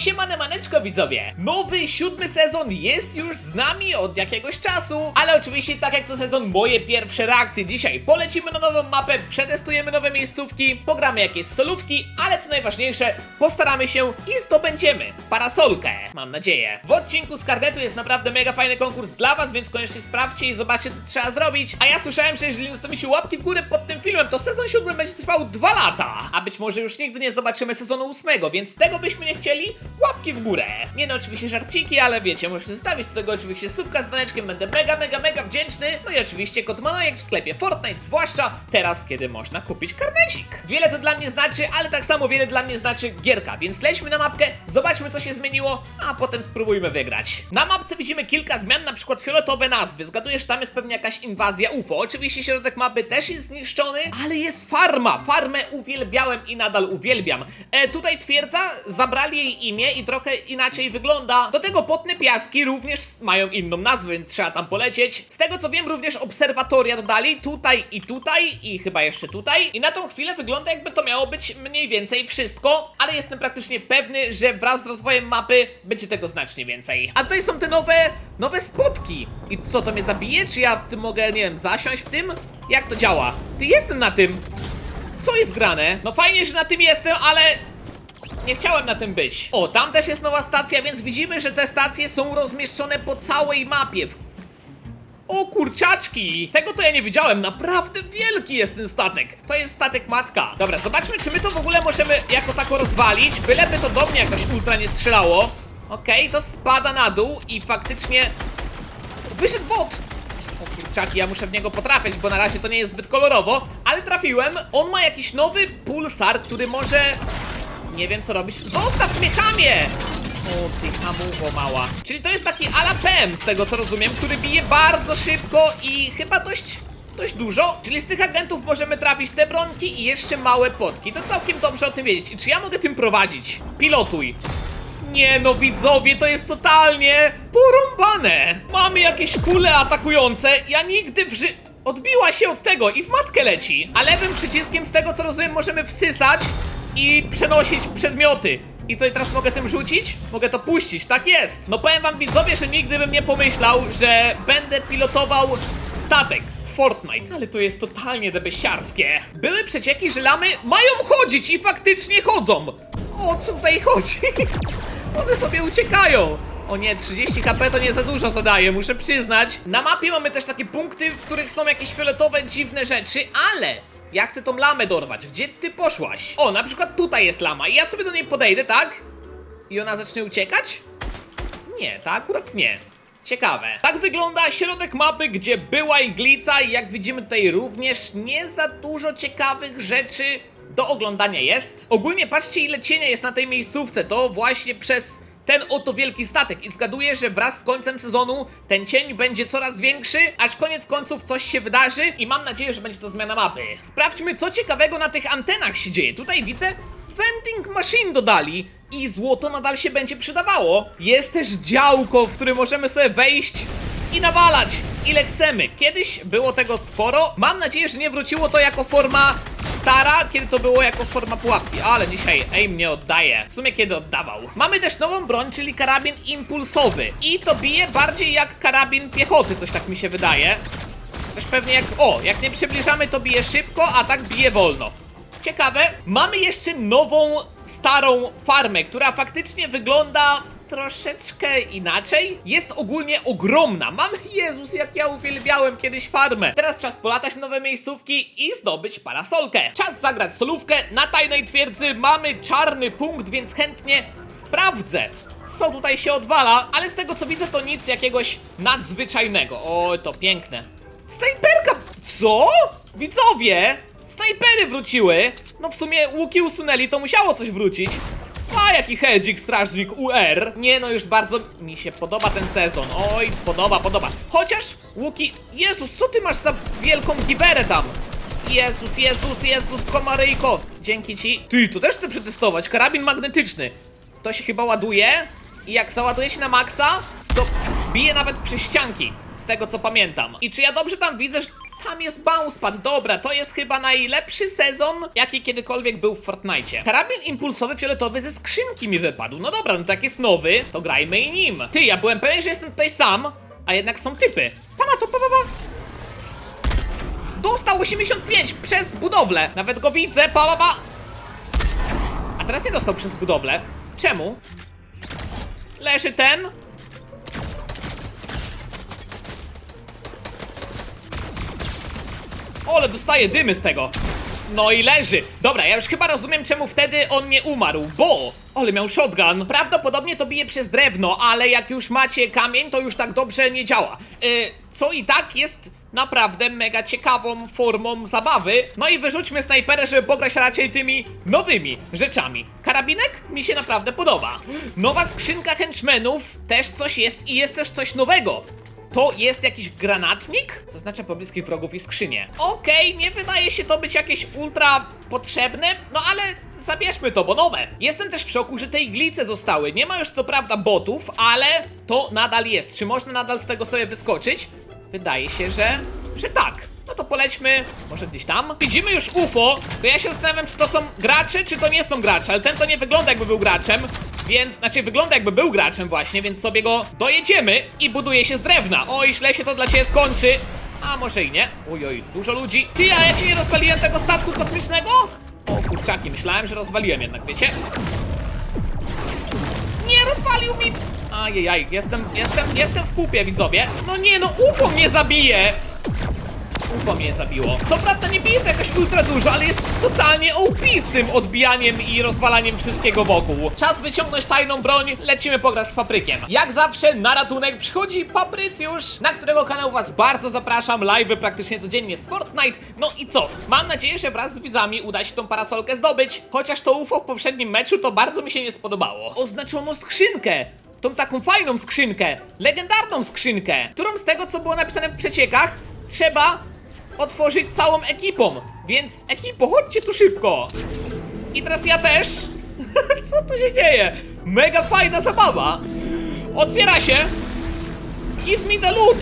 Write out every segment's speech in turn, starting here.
Siemane maneczko widzowie! Nowy, siódmy sezon jest już z nami od jakiegoś czasu, ale oczywiście tak jak co sezon moje pierwsze reakcje. Dzisiaj polecimy na nową mapę, przetestujemy nowe miejscówki, pogramy jakieś solówki, ale co najważniejsze, postaramy się i zdobędziemy parasolkę. Mam nadzieję. W odcinku z karnetu jest naprawdę mega fajny konkurs dla was, więc koniecznie sprawdźcie i zobaczcie co trzeba zrobić. A ja słyszałem, że jeżeli zostawicie łapki w górę pod tym filmem, to sezon siódmy będzie trwał dwa lata. A być może już nigdy nie zobaczymy sezonu ósmego, więc tego byśmy nie chcieli, łapki w górę. Nie no, oczywiście żarciki, ale wiecie, możecie zostawić do tego oczywiście subka z dzwoneczkiem, będę mega, mega, mega wdzięczny. No i oczywiście kod Manojek w sklepie Fortnite, zwłaszcza teraz, kiedy można kupić karnecik. Wiele to dla mnie znaczy, ale tak samo wiele dla mnie znaczy gierka, więc lećmy na mapkę, zobaczmy co się zmieniło, a potem spróbujmy wygrać. Na mapce widzimy kilka zmian, na przykład fioletowe nazwy. Zgadujesz, tam jest pewnie jakaś inwazja UFO. Oczywiście środek mapy też jest zniszczony, ale jest farma. Farmę uwielbiałem i nadal uwielbiam. E, tutaj twierdza, zabrali jej imię i trochę inaczej wygląda. Do tego potne piaski również mają inną nazwę, więc trzeba tam polecieć. Z tego co wiem, również obserwatoria dodali tutaj i tutaj i chyba jeszcze tutaj. I na tą chwilę wygląda jakby to miało być mniej więcej wszystko, ale jestem praktycznie pewny, że wraz z rozwojem mapy będzie tego znacznie więcej. A tutaj są te nowe, nowe spotki. I co, to mnie zabije? Czy ja w tym mogę, nie wiem, zasiąść w tym? Jak to działa? Ty jestem na tym. Co jest grane? No fajnie, że na tym jestem, ale nie chciałem na tym być. O, tam też jest nowa stacja, więc widzimy, że te stacje są rozmieszczone po całej mapie. O kurczaczki! Tego to ja nie wiedziałem, naprawdę wielki jest ten statek. To jest statek matka. Dobra, zobaczmy, czy my to w ogóle możemy jako tako rozwalić, byleby to do mnie jakoś ultra nie strzelało. Okej, to spada na dół i faktycznie... Wyszedł bot! O kurczaki, ja muszę w niego potrafić, bo na razie to nie jest zbyt kolorowo, ale trafiłem. On ma jakiś nowy pulsar, który może... Nie wiem co robić. Zostaw mnie, chamie! O ty hamuwo mała. Czyli to jest taki ala PEM, z tego co rozumiem, który bije bardzo szybko i chyba dość... Dość dużo, czyli z tych agentów możemy trafić te bronki i jeszcze małe potki. To całkiem dobrze o tym wiedzieć. I czy ja mogę tym prowadzić? Pilotuj. Nie no widzowie, to jest totalnie porąbane! Mamy jakieś kule atakujące, ja nigdy w ży... Odbiła się od tego i w matkę leci. A lewym przyciskiem z tego co rozumiem możemy wsysać i przenosić przedmioty. I co, i teraz mogę tym rzucić? Mogę to puścić, tak jest! No powiem wam widzowie, że nigdy bym nie pomyślał, że będę pilotował statek. Fortnite, ale to jest totalnie debesiarskie. Były przecieki, że lamy mają chodzić i faktycznie chodzą. O co tutaj chodzi? One sobie uciekają. O nie, 30 HP to nie za dużo zadaje, muszę przyznać. Na mapie mamy też takie punkty, w których są jakieś fioletowe, dziwne rzeczy, ale ja chcę tą lamę dorwać. Gdzie ty poszłaś? O, na przykład tutaj jest lama i ja sobie do niej podejdę, tak? I ona zacznie uciekać? Nie, to akurat nie. Ciekawe. Tak wygląda środek mapy, gdzie była iglica i jak widzimy tutaj również nie za dużo ciekawych rzeczy do oglądania jest. Ogólnie patrzcie ile cienia jest na tej miejscówce, to właśnie przez ten oto wielki statek i zgaduję, że wraz z końcem sezonu ten cień będzie coraz większy, aż koniec końców coś się wydarzy i mam nadzieję, że będzie to zmiana mapy. Sprawdźmy co ciekawego na tych antenach się dzieje. Tutaj widzę vending machine dodali i złoto nadal się będzie przydawało. Jest też działko, w którym możemy sobie wejść i nawalać ile chcemy. Kiedyś było tego sporo. Mam nadzieję, że nie wróciło to jako forma stara, kiedy to było jako forma pułapki. Ale dzisiaj aim nie oddaje. W sumie kiedy oddawał. Mamy też nową broń, czyli karabin impulsowy. I to bije bardziej jak karabin piechoty, coś tak mi się wydaje. Też pewnie jak... O, jak nie przybliżamy, to bije szybko, a tak bije wolno. Ciekawe. Mamy jeszcze nową, starą farmę, która faktycznie wygląda troszeczkę inaczej. Jest ogólnie ogromna. Mamy, Jezus, jak ja uwielbiałem kiedyś farmę. Teraz czas polatać nowe miejscówki i zdobyć parasolkę. Czas zagrać solówkę. Na tajnej twierdzy mamy czarny punkt, więc chętnie sprawdzę. Co tutaj się odwala, ale z tego co widzę to nic jakiegoś nadzwyczajnego. O, to piękne. Snajperka! Co? Widzowie! Snajpery wróciły! No w sumie łuki usunęli, to musiało coś wrócić. A jaki hedzik, strażnik UR! Nie no, już bardzo mi się podoba ten sezon. Oj, podoba, podoba. Chociaż łuki... Jezus, co ty masz za wielką giberę tam? Jezus, Jezus, Jezus, komaryjko! Dzięki ci. Ty, to też chcę przetestować. Karabin magnetyczny. To się chyba ładuje i jak załaduje się na maksa, to bije nawet przez ścianki. Z tego co pamiętam. I czy ja dobrze tam widzę, że Tam jest bounce pad, dobra, to jest chyba najlepszy sezon, jaki kiedykolwiek był w Fortnite. Karabin impulsowy fioletowy ze skrzynki mi wypadł. No dobra, no tak jest nowy, to grajmy i nim. Ty, ja byłem pewien, że jestem tutaj sam, a jednak są typy. Pana to, pa, pa, pa. Dostał 85 przez budowlę. Nawet go widzę, pa, pa, pa. A teraz nie dostał przez budowlę. Czemu? Leży ten. Ole, dostaje dymy z tego. No i leży. Dobra, ja już chyba rozumiem, czemu wtedy on nie umarł, bo... Ole, miał shotgun. Prawdopodobnie to bije przez drewno, ale jak już macie kamień, to już tak dobrze nie działa. Yy, co i tak jest naprawdę mega ciekawą formą zabawy. No i wyrzućmy snajperę, żeby pograć raczej tymi nowymi rzeczami. Karabinek mi się naprawdę podoba. Nowa skrzynka henchmenów, też coś jest i jest też coś nowego. To jest jakiś granatnik? Zaznacza pobliskich wrogów i skrzynię. Okej, nie wydaje się to być jakieś ultra potrzebne, no ale zabierzmy to, bo nowe. Jestem też w szoku, że te iglice zostały. Nie ma już co prawda botów, ale to nadal jest. Czy można nadal z tego sobie wyskoczyć? Wydaje się, że, że tak. No to polećmy może gdzieś tam. Widzimy już UFO, to ja się zastanawiam, czy to są gracze, czy to nie są gracze, ale ten to nie wygląda jakby był graczem, więc, znaczy wygląda jakby był graczem właśnie, więc sobie go dojedziemy i buduje się z drewna. Oj, źle się to dla ciebie skończy. A może i nie. Oj, dużo ludzi. Ty, a ja ci nie rozwaliłem tego statku kosmicznego? O kurczaki, myślałem, że rozwaliłem jednak, wiecie? Nie, rozwalił mi! Ajajaj, jestem, jestem, jestem w kupie, widzowie. No nie, no UFO mnie zabije! UFO mnie zabiło. Co prawda nie bije to jakoś ultra dużo, ale jest totalnie OP z tym odbijaniem i rozwalaniem wszystkiego wokół. Czas wyciągnąć tajną broń, lecimy pograć z paprykiem. Jak zawsze na ratunek przychodzi Paprycjusz, na którego kanał was bardzo zapraszam, live'y praktycznie codziennie z Fortnite. No i co? Mam nadzieję, że wraz z widzami uda się tą parasolkę zdobyć, chociaż to UFO w poprzednim meczu to bardzo mi się nie spodobało. Oznaczono skrzynkę! Tą taką fajną skrzynkę, legendarną skrzynkę, którą z tego co było napisane w przeciekach, trzeba otworzyć całą ekipą. Więc ekipo, chodźcie tu szybko. I teraz ja też. co tu się dzieje? Mega fajna zabawa. Otwiera się. Give me the loot.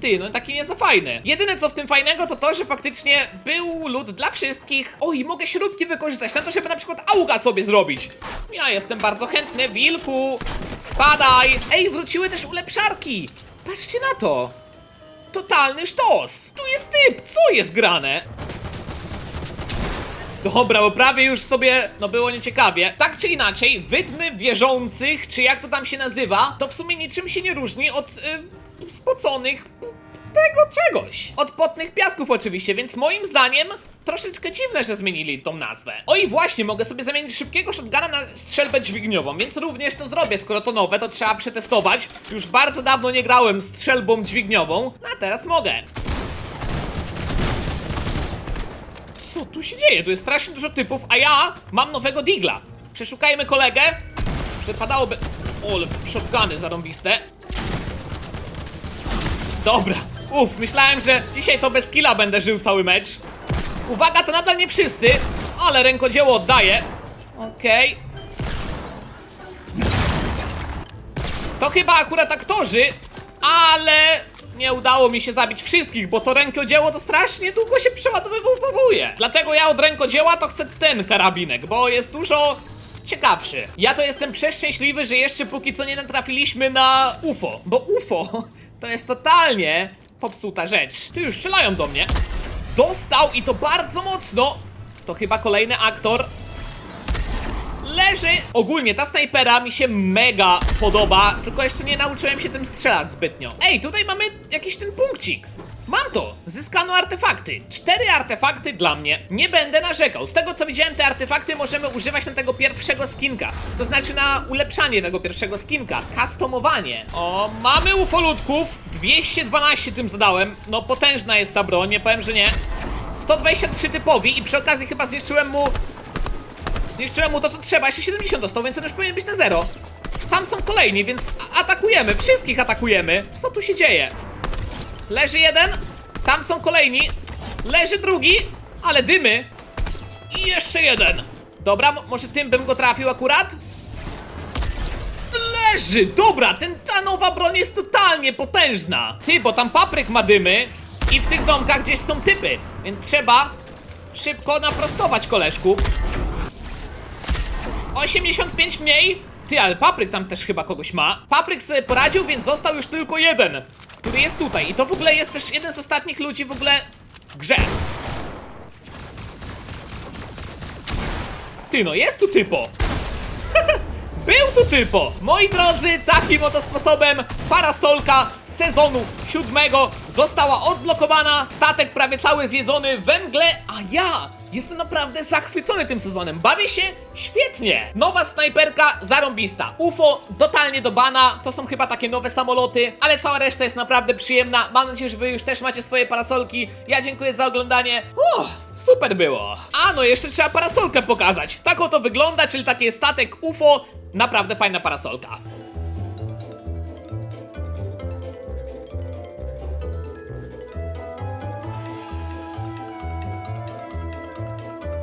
Ty, no taki nie za fajny. Jedyne co w tym fajnego to to, że faktycznie był lód dla wszystkich. Oj, mogę śrubki wykorzystać na to, żeby na przykład auga sobie zrobić. Ja jestem bardzo chętny, wilku. Spadaj. Ej, wróciły też ulepszarki. Patrzcie na to. Totalny sztos. Tu jest typ, co jest grane? Dobra, bo prawie już sobie, no było nieciekawie. Tak czy inaczej, wydmy wierzących, czy jak to tam się nazywa, to w sumie niczym się nie różni od y, spoconych tego czegoś. Od potnych piasków oczywiście, więc moim zdaniem troszeczkę dziwne, że zmienili tą nazwę. O i właśnie, mogę sobie zamienić szybkiego shotguna na strzelbę dźwigniową, więc również to zrobię, skoro to nowe, to trzeba przetestować. Już bardzo dawno nie grałem strzelbą dźwigniową, a teraz mogę. Co tu się dzieje? Tu jest strasznie dużo typów, a ja mam nowego digla. Przeszukajmy kolegę. Wypadałoby... O, shotguny zarąbiste. Dobra. Uff, myślałem, że dzisiaj to bez killa będę żył cały mecz. Uwaga, to nadal nie wszyscy, ale rękodzieło oddaje. Okej. To chyba akurat aktorzy, ale nie udało mi się zabić wszystkich, bo to rękodzieło to strasznie długo się przeładowywuje. Dlatego ja od rękodzieła to chcę ten karabinek, bo jest dużo ciekawszy. Ja to jestem przeszczęśliwy, że jeszcze póki co nie natrafiliśmy na UFO, bo UFO to jest totalnie popsuta rzecz. Ty już strzelają do mnie. Dostał i to bardzo mocno. To chyba kolejny aktor. Leży! Ogólnie ta snajpera mi się mega podoba, tylko jeszcze nie nauczyłem się tym strzelać zbytnio. Ej, tutaj mamy jakiś ten punkcik. Mam to! Zyskano artefakty. Cztery artefakty dla mnie. Nie będę narzekał. Z tego co widziałem, te artefakty możemy używać na tego pierwszego skinka. To znaczy na ulepszanie tego pierwszego skinka. Customowanie. O, mamy ufolutków. 212 tym zadałem. No potężna jest ta broń, nie powiem, że nie. 123 typowi i przy okazji chyba zniszczyłem mu Zniszczyłem mu to, co trzeba, jeszcze 70 dostał, więc on już powinien być na zero. Tam są kolejni, więc atakujemy, wszystkich atakujemy. Co tu się dzieje? Leży jeden, tam są kolejni, leży drugi, ale dymy. I jeszcze jeden. Dobra, mo- może tym bym go trafił akurat? Leży! Dobra, ten, ta nowa broń jest totalnie potężna. Ty, bo tam papryk ma dymy. I w tych domkach gdzieś są typy, więc trzeba szybko naprostować koleżków. 85 mniej. Ty, ale Papryk tam też chyba kogoś ma. Papryk sobie poradził, więc został już tylko jeden, który jest tutaj. I to w ogóle jest też jeden z ostatnich ludzi w ogóle w grze. Ty no, jest tu typo. Był tu typo! Moi drodzy, takim oto sposobem parastolka sezonu siódmego została odblokowana. Statek prawie cały zjedzony we mgle, a ja jestem naprawdę zachwycony tym sezonem. Bawię się świetnie. Nowa snajperka zarąbista. UFO totalnie do bana. To są chyba takie nowe samoloty, ale cała reszta jest naprawdę przyjemna. Mam nadzieję, że wy już też macie swoje parasolki. Ja dziękuję za oglądanie. Uff, super było. A no, jeszcze trzeba parasolkę pokazać. Tak oto wygląda, czyli taki statek UFO. Naprawdę fajna parasolka.